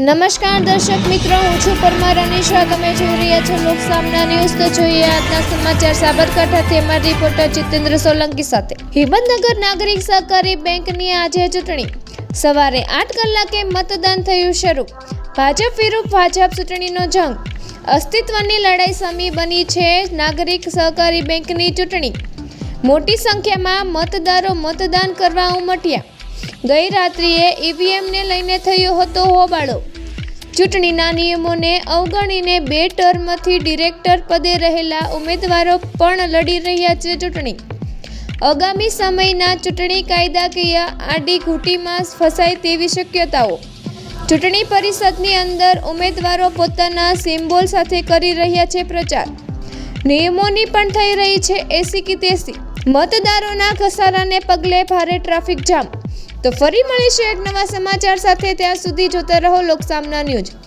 નમસ્કાર દર્શક મિત્રો, હું છું પરમાર અનિશા તમે જોઈ રહ્યા છો લોકસામના ન્યૂઝ. તો જોઈએ આજના સમાચાર સાબરકાંઠાથી અમારા રિપોર્ટર જીતેન્દ્ર સોલંકી સાથે. હિંમતનગર નાગરિક સહકારી બેંકની આજે ચૂંટણી. સવારે આઠ કલાકે મતદાન થયું શરૂ. ભાજપ વિરુદ્ધ ભાજપ ચૂંટણીનો જંગ. અસ્તિત્વની લડાઈ સમી બની છે નાગરિક સહકારી બેંકની ચૂંટણી. મોટી સંખ્યામાં મતદારો મતદાન કરવા ઉમટ્યા. ગઈ રાત્રિએ ઈવીએમને લઈને થયો હતો હોબાળો. ચૂંટણીના નિયમોને અવગણીને બે ટર્મથી ડિરેક્ટર પદે રહેલા ઉમેદવારો પણ લડી રહ્યા છે ચૂંટણી. આગામી સમયના ચૂંટણી કાયદાકીય આડી ઘૂંટીમાં ફસાય તેવી શક્યતાઓ. ચૂંટણી પરિષદની અંદર ઉમેદવારો પોતાના સિમ્બોલ સાથે કરી રહ્યા છે પ્રચાર. નિયમોની પણ થઈ રહી છે એસી કે તેસી. મતદારોના ઘસારાને પગલે ભારે ટ્રાફિક જામ. તો ફરી મળીશું એક નવા સમાચાર સાથે. ત્યાં સુધી જોતા રહો લોકસામના ન્યૂઝ.